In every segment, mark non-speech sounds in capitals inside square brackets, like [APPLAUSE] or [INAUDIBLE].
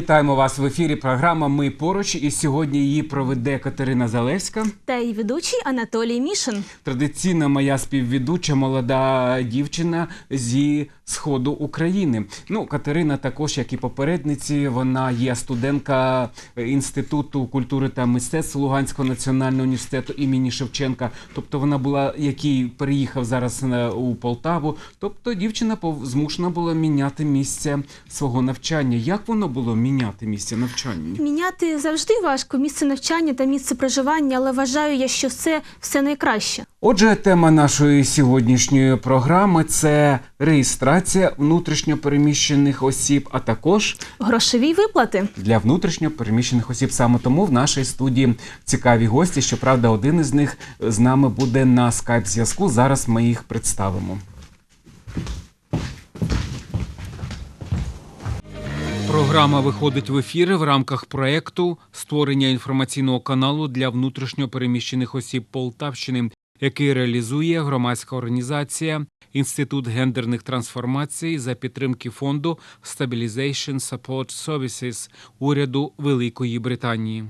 Вітаємо вас в ефірі. Програма Ми поруч. І сьогодні її проведе Катерина Залевська. Та й ведучий Анатолій Мішин. Традиційна моя співведуча, молода дівчина зі сходу України. Ну, Катерина також, як і попередниці, вона є студентка Інституту культури та мистецтв Луганського національного університету імені Шевченка. Тобто вона була, який переїхав зараз у Полтаву. Тобто дівчина змушена була міняти місце свого навчання. Як воно було міняти місце навчання? Міняти завжди важко місце навчання та місце проживання, але вважаю я, що це все найкраще. Отже, тема нашої сьогоднішньої програми це реєстрація внутрішньопереміщених осіб, а також Грошові виплати. для внутрішньопереміщених осіб. Саме тому в нашій студії цікаві гості. Щоправда, один із них з нами буде на скайп зв'язку. Зараз ми їх представимо. Програма виходить в ефір в рамках проекту створення інформаційного каналу для внутрішньопереміщених осіб Полтавщини, який реалізує громадська організація Інститут гендерних трансформацій за підтримки фонду Stabilization Support Services уряду Великої Британії.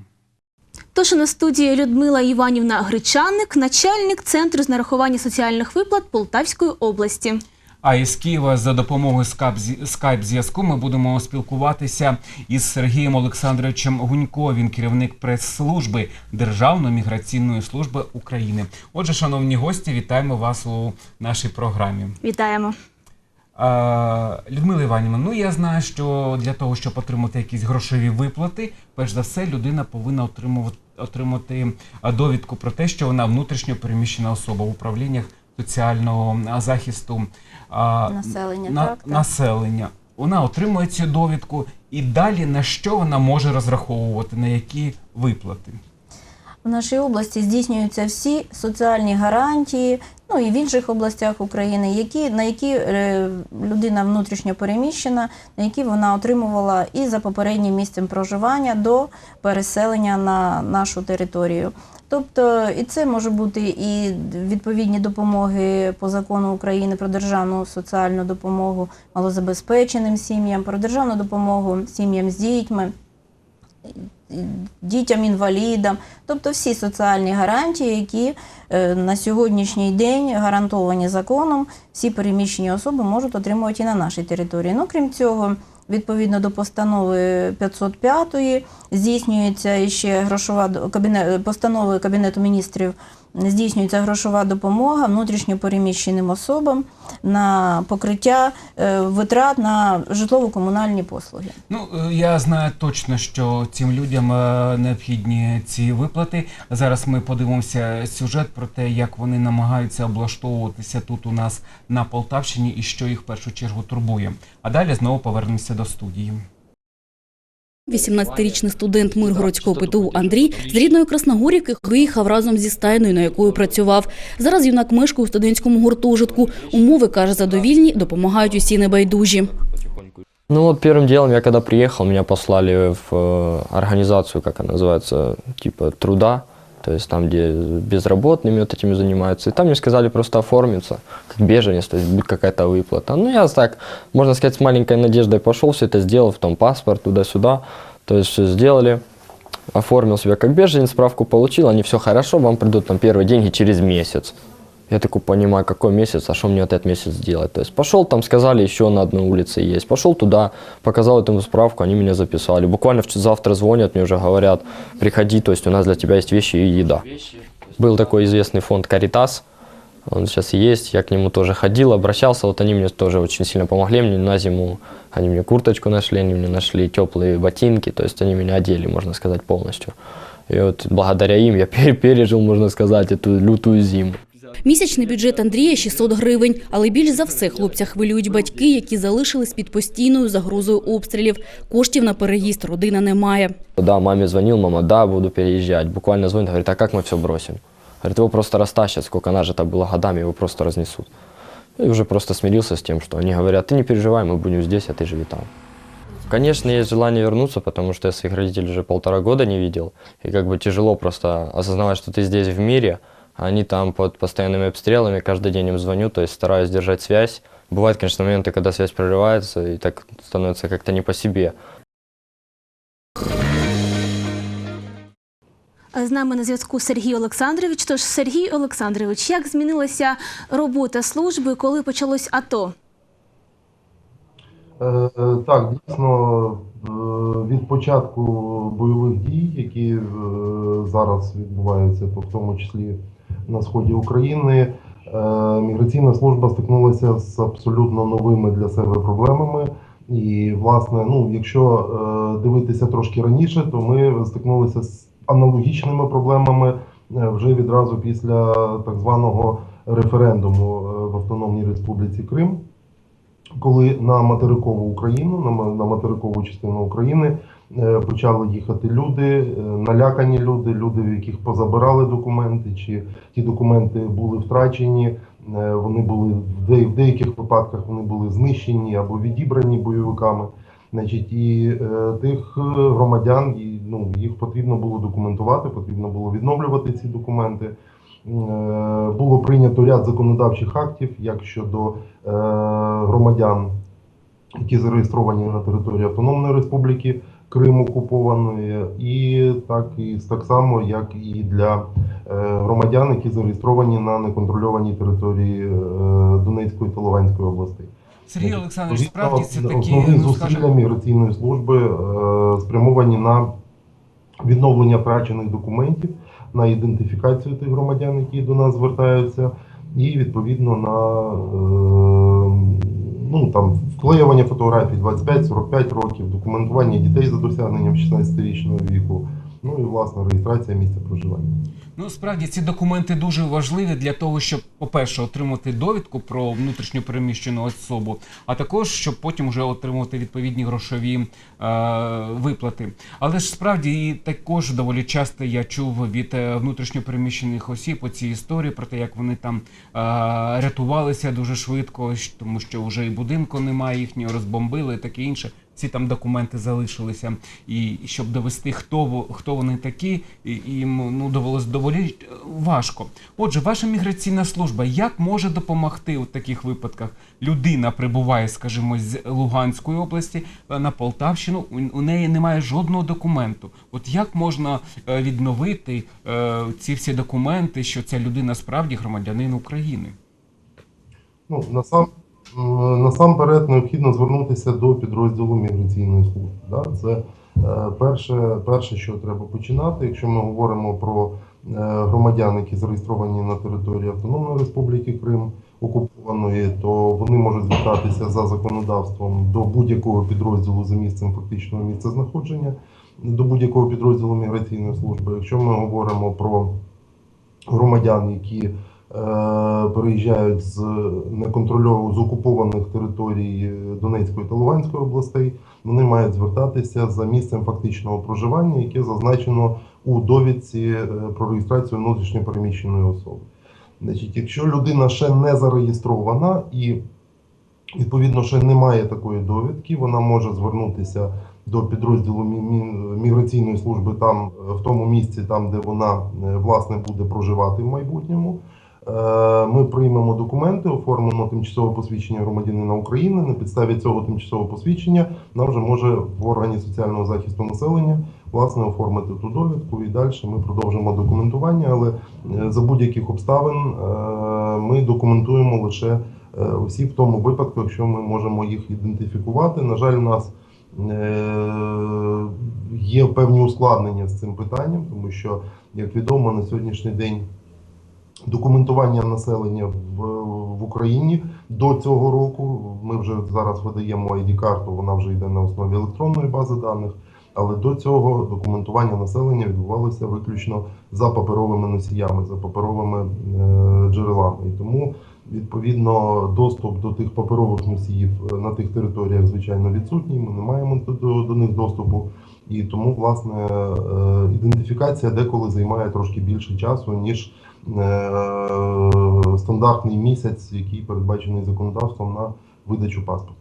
Тож на студії Людмила Іванівна Гречаник, начальник центру з нарахування соціальних виплат Полтавської області. А із Києва за допомогою скайп- скайп-зв'язку ми будемо спілкуватися із Сергієм Олександровичем Гунько. Він керівник прес-служби Державної міграційної служби України. Отже, шановні гості, вітаємо вас у нашій програмі. Вітаємо. Людмила Іванівна, ну я знаю, що для того, щоб отримати якісь грошові виплати, перш за все, людина повинна отримувати отримати довідку про те, що вона внутрішньо переміщена особа в управліннях соціального захисту а, Населення, на- так, так. населення. Вона отримує цю довідку, і далі на що вона може розраховувати, на які виплати. В нашій області здійснюються всі соціальні гарантії, ну і в інших областях України, які, на які е, людина внутрішньо переміщена, на які вона отримувала і за попереднім місцем проживання до переселення на нашу територію. Тобто, і це може бути і відповідні допомоги по закону України про державну соціальну допомогу малозабезпеченим сім'ям, про державну допомогу сім'ям з дітьми дітям-інвалідам, тобто всі соціальні гарантії, які е, на сьогоднішній день гарантовані законом, всі переміщені особи можуть отримувати і на нашій території. Ну, крім цього, відповідно до постанови 505 здійснюється ще грошова кабінет, постанови Кабінету міністрів. Здійснюється грошова допомога внутрішньо переміщеним особам на покриття е, витрат на житлово-комунальні послуги. Ну, е, я знаю точно, що цим людям е, необхідні ці виплати. Зараз ми подивимося сюжет про те, як вони намагаються облаштовуватися тут у нас на Полтавщині і що їх в першу чергу турбує. А далі знову повернемося до студії. 18-річний студент Миргородського ПТУ Андрій з рідної Красногорівки виїхав разом зі стайною, на якою працював. Зараз юнак мешкає у студентському гуртожитку. Умови, каже, задовільні, допомагають усі небайдужі. Ну вот первым делом, я когда приехал, меня послали в э, организацию, как она называется, типа труда, То есть там, где безработными вот этими занимаются. И там мне сказали просто оформиться, как беженец, то есть будет какая-то выплата. Ну я так, можно сказать, с маленькой надеждой пошел, все это сделал, в том паспорт, туда-сюда. То есть все сделали, оформил себя как беженец, справку получил, они все хорошо, вам придут там первые деньги через месяц. Я такой понимаю, какой месяц, а что мне этот месяц делать? То есть пошел, там сказали, еще на одной улице есть. Пошел туда, показал этому справку, они меня записали. Буквально завтра звонят, мне уже говорят, приходи, то есть у нас для тебя есть вещи и еда. Был такой известный фонд «Каритас», он сейчас есть, я к нему тоже ходил, обращался, вот они мне тоже очень сильно помогли, мне на зиму, они мне курточку нашли, они мне нашли теплые ботинки, то есть они меня одели, можно сказать, полностью. И вот благодаря им я [LAUGHS] пер- пережил, можно сказать, эту лютую зиму. Місячний бюджет Андрія 600 гривень, але більш за все хлопця хвилюють батьки, які залишились під постійною загрозою обстрілів. Коштів на переїзд родина не має. Да, маме звонил, мама, да, буду переезжать. Буквально звонит, говорит, а как мы все бросим? Говорит, его просто растащат, сколько нажито было годами, его просто разнесут. И уже просто смирился с тем, что они говорят, ты не переживай, мы будем здесь, а ты живи там. Конечно, есть желание вернуться, потому что я своих родителей уже полтора года не видел. И как бы тяжело просто осознавать, что ты здесь в мире, а они там под постоянными обстрелами, каждый день им звоню, то есть стараюсь держать связь. Бывают, конечно, моменты, когда связь прерывается, и так становится как-то не по себе. З нами на зв'язку Сергій Олександрович. Тож, Сергій Олександрович, як змінилася робота служби, коли почалось АТО? Е, е, Так, дійсно, е, від початку бойових дій, які е, зараз відбуваються, то в тому числі на сході України, е, міграційна служба стикнулася з абсолютно новими для себе проблемами. І, власне, ну, якщо е, дивитися трошки раніше, то ми стикнулися з аналогічними проблемами е, вже відразу після так званого референдуму в Автономній Республіці Крим коли на материкову Україну, на, материкову частину України почали їхати люди, е, налякані люди, люди, в яких позабирали документи, чи ті документи були втрачені, е, вони були в, деяких випадках вони були знищені або відібрані бойовиками. Значить, і е, тих е, громадян і, ну, їх потрібно було документувати, потрібно було відновлювати ці документи. Е, Було прийнято ряд законодавчих актів, як щодо е, громадян, які зареєстровані на території Автономної Республіки Крим окупованої, і так і так само, як і для е, громадян, які зареєстровані на неконтрольованій території е, Донецької та Луганської областей. Сергій Олександрович, справді це такі, основні ну зусилля міграційної служби е, спрямовані на відновлення втрачених документів, на ідентифікацію тих громадян, які до нас звертаються, і відповідно на ну там вклеювання фотографій 25-45 років, документування дітей за досягненням 16-річного віку. Ну і власне реєстрація місця проживання. Ну, справді ці документи дуже важливі для того, щоб, по-перше, отримати довідку про внутрішньо переміщену особу, а також щоб потім вже отримувати відповідні грошові е, виплати. Але ж справді і також доволі часто я чув від е, внутрішньо переміщених осіб оці історії про те, як вони там е, рятувалися дуже швидко, тому що вже і будинку немає їхнього, розбомбили і таке інше. Ці там документи залишилися, і щоб довести, хто хто вони такі, їм ну довелось доволі е, важко. Отже, ваша міграційна служба як може допомогти у таких випадках? Людина прибуває, скажімо, з Луганської області е, на Полтавщину. У, неї немає жодного документу. От як можна е, відновити ці всі документи, що ця людина справді громадянин України? Ну, насам, м, насамперед необхідно звернутися до підрозділу міграційної служби. Да? Це е, перше, перше, що треба починати. Якщо ми говоримо про е, громадян, які зареєстровані на території Автономної Республіки Крим окупованої, то вони можуть звертатися за законодавством до будь-якого підрозділу за місцем фактичного місця знаходження, до будь-якого підрозділу міграційної служби. Якщо ми говоримо про громадян, які е, переїжджають з неконтрольованих з окупованих територій е, Донецької та Луганської областей, вони мають звертатися за місцем фактичного проживання, яке зазначено у довідці е, про реєстрацію внутрішньо переміщеної особи. Значить, якщо людина ще не зареєстрована і відповідно ще немає такої довідки, вона може звернутися до підрозділу мі- мі- міграційної служби там, е, в тому місці, там, де вона е, власне буде проживати в майбутньому. Е, Ми приймемо документи, оформимо тимчасове посвідчення громадянина України. На підставі цього тимчасового посвідчення нам вже може в органі соціального захисту населення власне оформити ту довідку і далі ми продовжимо документування. Але е, за будь-яких обставин е, ми документуємо лише осіб в тому випадку, якщо ми можемо їх ідентифікувати. На жаль, у нас є певні ускладнення з цим питанням, тому що, як відомо, на сьогоднішній день документування населення в, в Україні до цього року. Ми вже зараз видаємо ID-карту, вона вже йде на основі електронної бази даних. Але до цього документування населення відбувалося виключно за паперовими носіями, за паперовими е, джерелами. І тому відповідно доступ до тих паперових носіїв е, на тих територіях, звичайно, відсутній. Ми не маємо до, до, до них доступу. І тому, власне, е, ідентифікація деколи займає трошки більше часу, ніж стандартний місяць, який передбачений законодавством на видачу паспорта.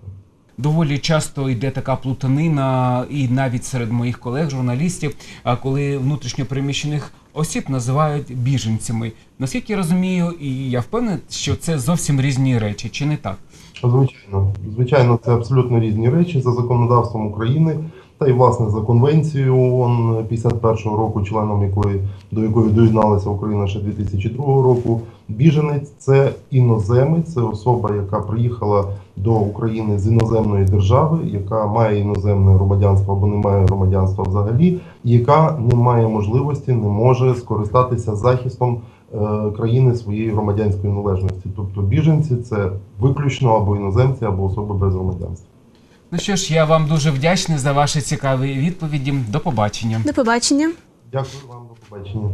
Доволі часто йде така плутанина, і навіть серед моїх колег, журналістів, коли внутрішньо переміщених осіб називають біженцями. Наскільки я розумію, і я впевнений, що це зовсім різні речі, чи не так? Звичайно, звичайно, це абсолютно різні речі за законодавством України. Та й власне за конвенцією ООН 51-го року, членом якої до якої доєдналася Україна ще 2002 року. Біженець це іноземець, це особа, яка приїхала до України з іноземної держави, яка має іноземне громадянство або не має громадянства взагалі, яка не має можливості, не може скористатися захистом е, країни своєї громадянської належності. Тобто біженці це виключно або іноземці, або особи без громадянства. Ну що ж, я вам дуже вдячний за ваші цікаві відповіді. До побачення. До побачення. Дякую вам, до побачення.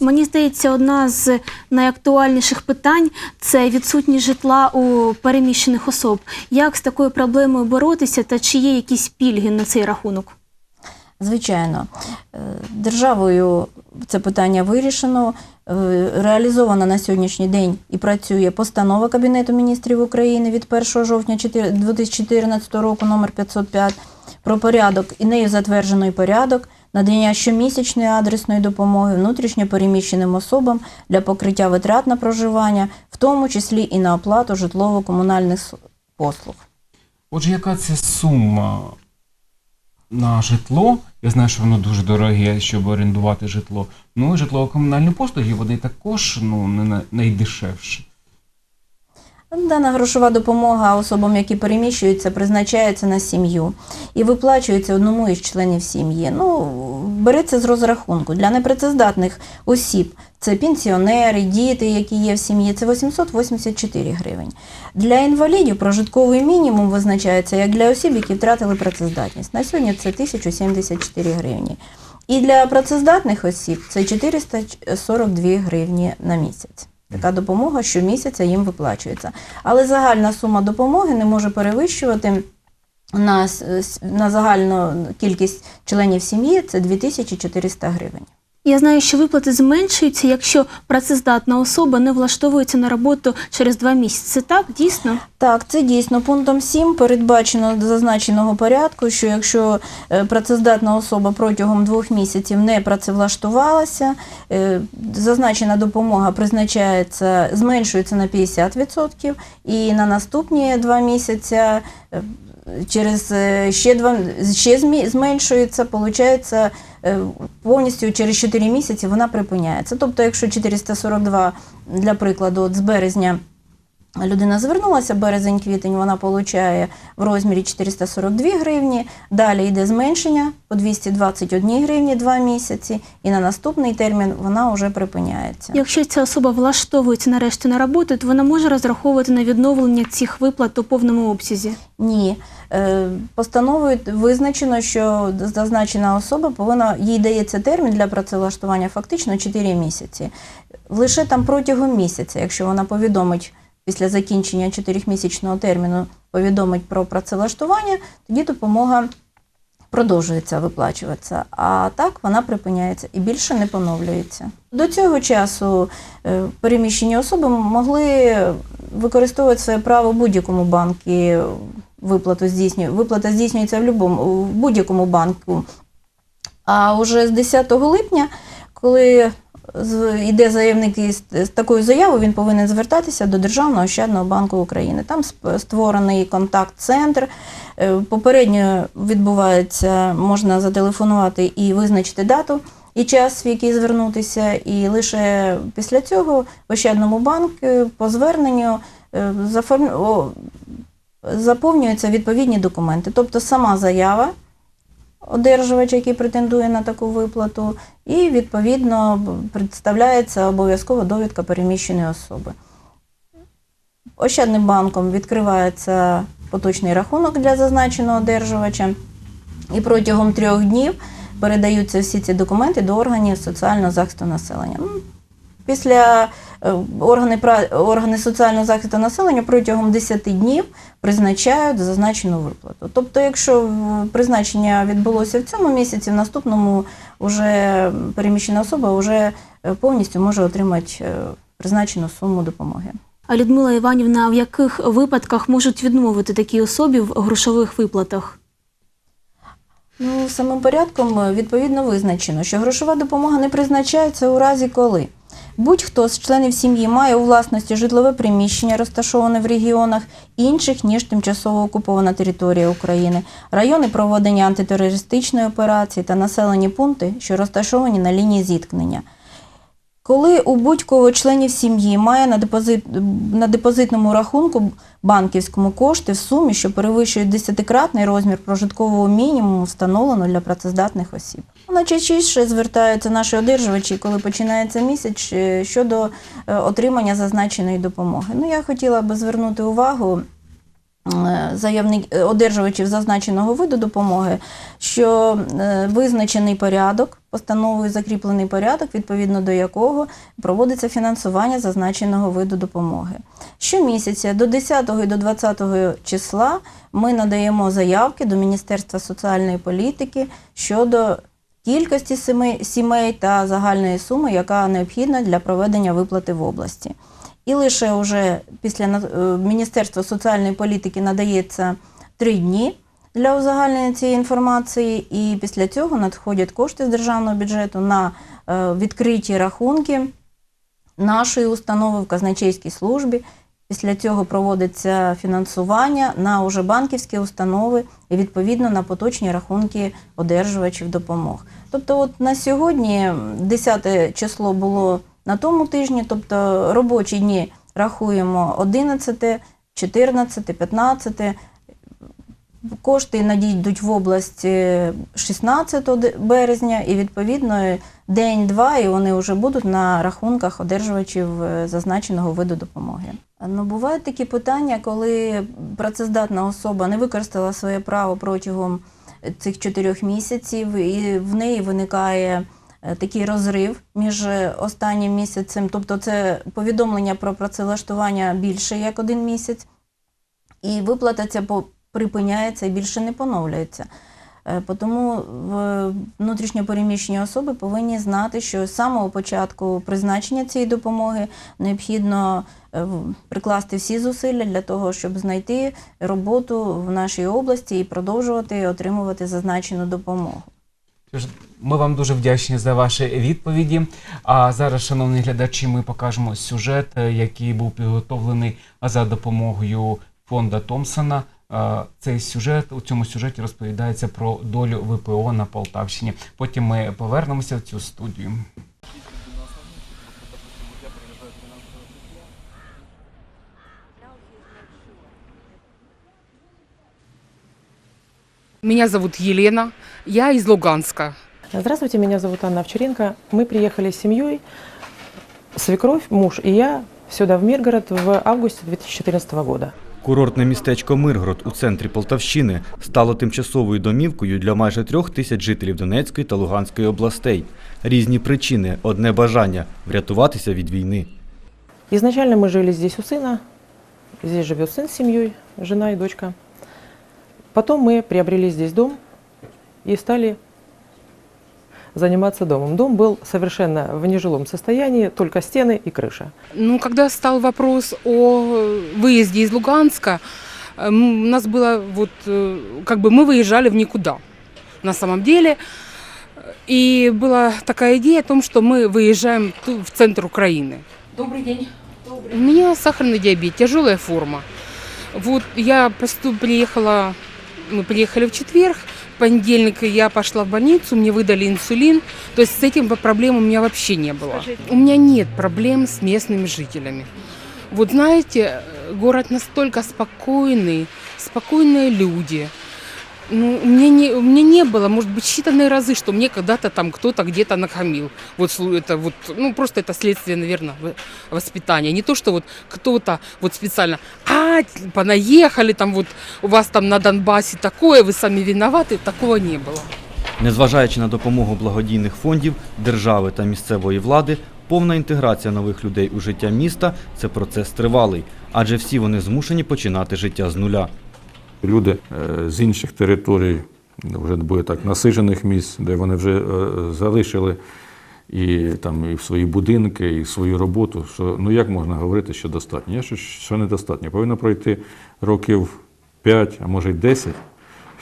Мені здається, одна з найактуальніших питань це відсутність житла у переміщених особ. Як з такою проблемою боротися та чи є якісь пільги на цей рахунок? Звичайно, Е, державою це питання вирішено. Е, Реалізована на сьогоднішній день і працює постанова Кабінету міністрів України від 1 жовтня 4 2014 року номер 505 про порядок і нею затверджений порядок надання щомісячної адресної допомоги внутрішньо переміщеним особам для покриття витрат на проживання, в тому числі і на оплату житлово-комунальних послуг. Отже, яка це сума на житло? Я знаю, що воно дуже дороге, щоб орендувати житло. Ну і житлово-комунальні послуги вони також ну, не на- найдешевші. Дана грошова допомога особам, які переміщуються, призначається на сім'ю і виплачується одному із членів сім'ї. Ну, береться з розрахунку. Для непрацездатних осіб це пенсіонери, діти, які є в сім'ї, це 884 гривень. Для інвалідів прожитковий мінімум визначається як для осіб, які втратили працездатність. На сьогодні це 1074 гривні. І для працездатних осіб це 442 гривні на місяць. Така допомога щомісяця їм виплачується. Але загальна сума допомоги не може перевищувати на, на загальну кількість членів сім'ї це 2400 гривень. Я знаю, що виплати зменшуються, якщо працездатна особа не влаштовується на роботу через два місяці. Це так, дійсно? Так, це дійсно пунктом 7 передбачено до зазначеного порядку, що якщо е, працездатна особа протягом двох місяців не працевлаштувалася, е, зазначена допомога призначається, зменшується на 50% і на наступні два місяці е, через е, ще два ще зменшується, виходить, повністю через 4 місяці вона припиняється. Тобто, якщо 442, для прикладу, от з березня людина звернулася, березень-квітень вона отримує в розмірі 442 гривні, далі йде зменшення по 221 гривні 2 місяці, і на наступний термін вона вже припиняється. Якщо ця особа влаштовується нарешті на роботу, то вона може розраховувати на відновлення цих виплат у повному обсязі. Ні. Е, Постановою визначено, що зазначена особа повинна, їй дається термін для працевлаштування фактично 4 місяці. Лише там протягом місяця, якщо вона повідомить після закінчення 4-місячного терміну, повідомить про працевлаштування, тоді допомога продовжується виплачуватися. А так вона припиняється і більше не поновлюється. До цього часу е, переміщені особи могли використовувати своє право будь-якому банку. Виплату здійснює. Виплата здійснюється в, в будь-якому банку. А вже з 10 липня, коли йде заявник із з такою заявою, він повинен звертатися до Державного ощадного банку України. Там створений контакт-центр. Е, Попередньо відбувається, можна зателефонувати і визначити дату і час, в який звернутися, і лише після цього в Ощадному банку по зверненню е, заформ- заповнюються відповідні документи. Тобто сама заява одержувача, який претендує на таку виплату, і відповідно представляється обов'язково довідка переміщеної особи. Ощадним банком відкривається поточний рахунок для зазначеного одержувача, і протягом трьох днів передаються всі ці документи до органів соціального захисту населення. Після е, органи, органи соціального захисту населення протягом 10 днів призначають зазначену виплату. Тобто, якщо призначення відбулося в цьому місяці, в наступному вже переміщена особа вже е, повністю може отримати е, призначену суму допомоги. А Людмила Іванівна, в яких випадках можуть відмовити такій особі в грошових виплатах? Ну, самим порядком відповідно визначено, що грошова допомога не призначається у разі, коли Будь-хто з членів сім'ї має у власності житлове приміщення, розташоване в регіонах інших, ніж тимчасово окупована територія України, райони проведення антитерористичної операції та населені пункти, що розташовані на лінії зіткнення. Коли у будь-кого членів сім'ї має на, депозит, на депозитному рахунку банківському кошти в сумі, що перевищують десятикратний розмір прожиткового мінімуму, встановлено для працездатних осіб. Найчастіше звертаються наші одержувачі, коли починається місяць е, щодо е, отримання зазначеної допомоги. Ну, я хотіла би звернути увагу е, заявник, одержувачів зазначеного виду допомоги, що визначений порядок, постановою закріплений порядок, відповідно до якого проводиться фінансування зазначеного виду допомоги. Щомісяця до 10 і до 20 числа ми надаємо заявки до Міністерства соціальної політики щодо кількості сімей та загальної суми, яка необхідна для проведення виплати в області. І лише вже після е, Міністерства соціальної політики надається три дні для узагальнення цієї інформації, і після цього надходять кошти з державного бюджету на е, відкриті рахунки нашої установи в казначейській службі. Після цього проводиться фінансування на уже банківські установи і відповідно на поточні рахунки одержувачів допомог. Тобто, от на сьогодні 10 число було на тому тижні, тобто робочі дні рахуємо 11, 14, 15. Кошти надійдуть в область е, 16 березня, і відповідно день-два, і вони вже будуть на рахунках одержувачів е, зазначеного виду допомоги. Ну, бувають такі питання, коли працездатна особа не використала своє право протягом цих чотирьох місяців, і в неї виникає е, такий розрив між останнім місяцем, тобто це повідомлення про працевлаштування більше як один місяць, і виплата ця по- припиняється і більше не поновлюється. Е, Тому внутрішньопереміщені особи повинні знати, що з самого початку призначення цієї допомоги необхідно е, прикласти всі зусилля для того, щоб знайти роботу в нашій області і продовжувати отримувати зазначену допомогу. Ми вам дуже вдячні за ваші відповіді. А зараз, шановні глядачі, ми покажемо сюжет, е, який був підготовлений за допомогою фонда Томпсона. Цей сюжет у цьому сюжеті розповідається про долю ВПО на Полтавщині. Потім ми повернемося в цю студію. Меня зовут Елена, я из Луганска. Здравствуйте, меня зовут Анна Овчаренко. Мы приехали с семьей, свекровь, муж и я сюда, в Миргород, в августе 2014 года. Курортне містечко Миргород у центрі Полтавщини стало тимчасовою домівкою для майже трьох тисяч жителів Донецької та Луганської областей. Різні причини, одне бажання врятуватися від війни. Изначально мы жили здесь у сына. Здесь живет сын с семьей, жена и дочка. Потом мы приобрели здесь дом и стали заниматься домом. Дом был совершенно в нежилом состоянии, только стены и крыша. Ну, когда стал вопрос о выезде из Луганска, эм, у нас было вот, э, как бы мы выезжали в никуда на самом деле. И была такая идея о том, что мы выезжаем в центр Украины. Добрый день. У меня сахарный диабет, тяжелая форма. Вот я поступ, приехала, мы приехали в четверг, понедельник я пошла в больницу, мне выдали инсулин. То есть с этим проблем у меня вообще не было. У меня нет проблем с местными жителями. Вот знаете, э, город настолько спокойный, спокойные люди. Ну, у меня не, у меня не было, может быть, считанные разы, что мне когда-то там кто-то где-то нахамил. Вот слу- это вот, ну, просто это следствие, наверное, воспитания. Не то, что вот кто-то вот специально, а, понаехали там вот, у вас там на Донбассе такое, вы сами виноваты, такого не было. Незважаючи на допомогу благодійних фондів, держави та місцевої влади, повна інтеграція нових людей у життя міста це процес тривалий, адже всі вони змушені починати життя з нуля. Люди е, з інших територій, вже буде так, насижених місць, де вони вже е, залишили і там і в свої будинки, і свою роботу. Що ну як можна говорити, що достатньо? Я що, що недостатньо. Повинно пройти років 5, а може й 10,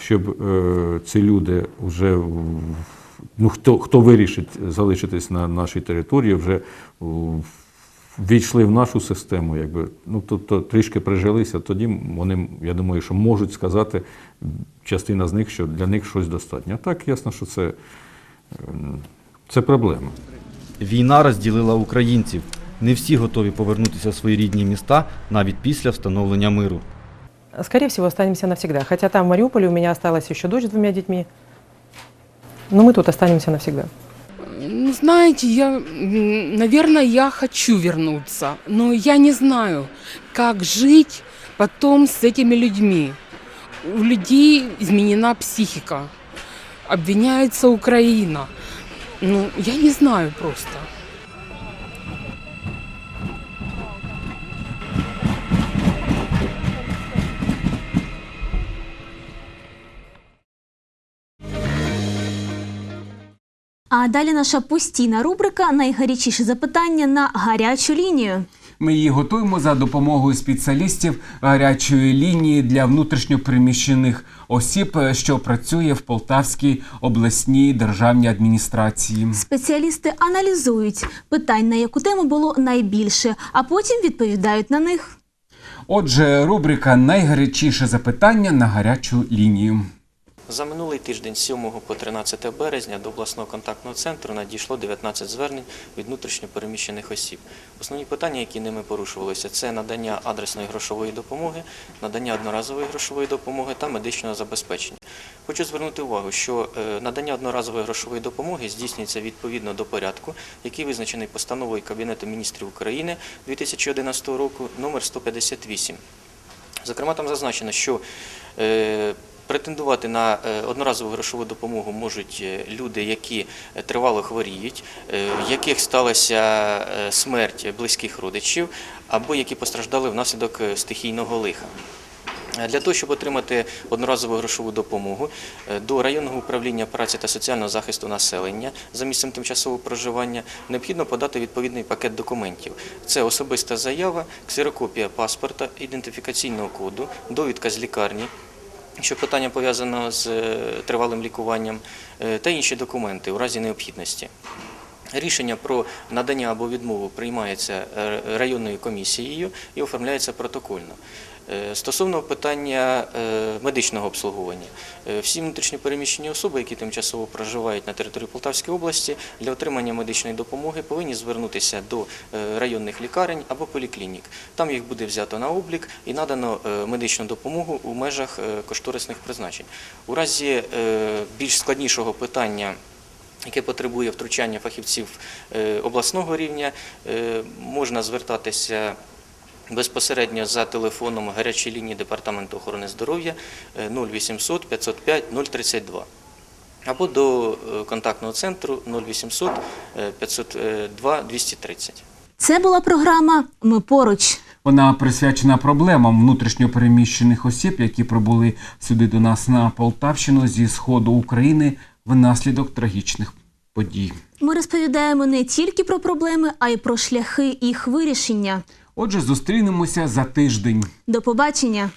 щоб е, ці люди вже ну, хто, хто вирішить залишитись на нашій території, вже у, війшли в нашу систему, якби, ну, тобто трішки прижилися, тоді вони, я думаю, що можуть сказати частина з них, що для них щось достатньо. А так ясно, що це, ем, це проблема. Війна розділила українців. Не всі готові повернутися в свої рідні міста навіть після встановлення миру. Скорее всего, останемся навсегда. Хотя там в Мариуполе у меня осталась еще дочь с двумя детьми. Но мы тут останемся навсегда. Ну, знаете, я, наверное, я хочу вернуться, но я не знаю, как жить потом с этими людьми. У людей изменена психика, обвиняется Украина. Ну, я не знаю просто. А далі наша постійна рубрика Найгарячіші запитання на гарячу лінію. Ми її готуємо за допомогою спеціалістів гарячої лінії для внутрішньопереміщених осіб, що працює в Полтавській обласній державній адміністрації. Спеціалісти аналізують питань, на яку тему було найбільше, а потім відповідають на них. Отже, рубрика Найгарячіше запитання на гарячу лінію. За минулий тиждень з 7 по 13 березня до обласного контактного центру надійшло 19 звернень від внутрішньопереміщених осіб. Основні питання, які ними порушувалися, це надання адресної грошової допомоги, надання одноразової грошової допомоги та медичного забезпечення. Хочу звернути увагу, що е, надання одноразової грошової допомоги здійснюється відповідно до порядку, який визначений постановою Кабінету міністрів України 2011 року номер 158. Зокрема, там зазначено, що е, претендувати на е, одноразову грошову допомогу можуть е, люди, які е, тривало хворіють, в яких сталася смерть близьких родичів, або які постраждали внаслідок стихійного лиха. Для того, щоб отримати одноразову грошову допомогу, до районного управління праці та соціального захисту населення за місцем тимчасового проживання необхідно подати відповідний пакет документів. Це особиста заява, ксерокопія паспорта, ідентифікаційного коду, довідка з лікарні, що питання пов'язано з е, тривалим лікуванням, е, та інші документи у разі необхідності. Рішення про надання або відмову приймається е, районною комісією і оформляється протокольно. Е, Стосовно питання е, медичного обслуговування, всі внутрішньопереміщені особи, які тимчасово проживають на території Полтавської області, для отримання медичної допомоги повинні звернутися до районних лікарень або поліклінік. Там їх буде взято на облік і надано медичну допомогу у межах кошторисних призначень. У разі більш складнішого питання яке потребує втручання фахівців е, обласного рівня, е, можна звертатися безпосередньо за телефоном гарячої лінії Департаменту охорони здоров'я е, 0800 505 032 або до е, контактного центру 0800 е, 502 230. Це була програма Ми поруч. Вона присвячена проблемам внутрішньопереміщених осіб, які прибули сюди до нас на Полтавщину зі сходу України внаслідок трагічних подій. Ми розповідаємо не тільки про проблеми, а й про шляхи їх вирішення. Отже, зустрінемося за тиждень. До побачення!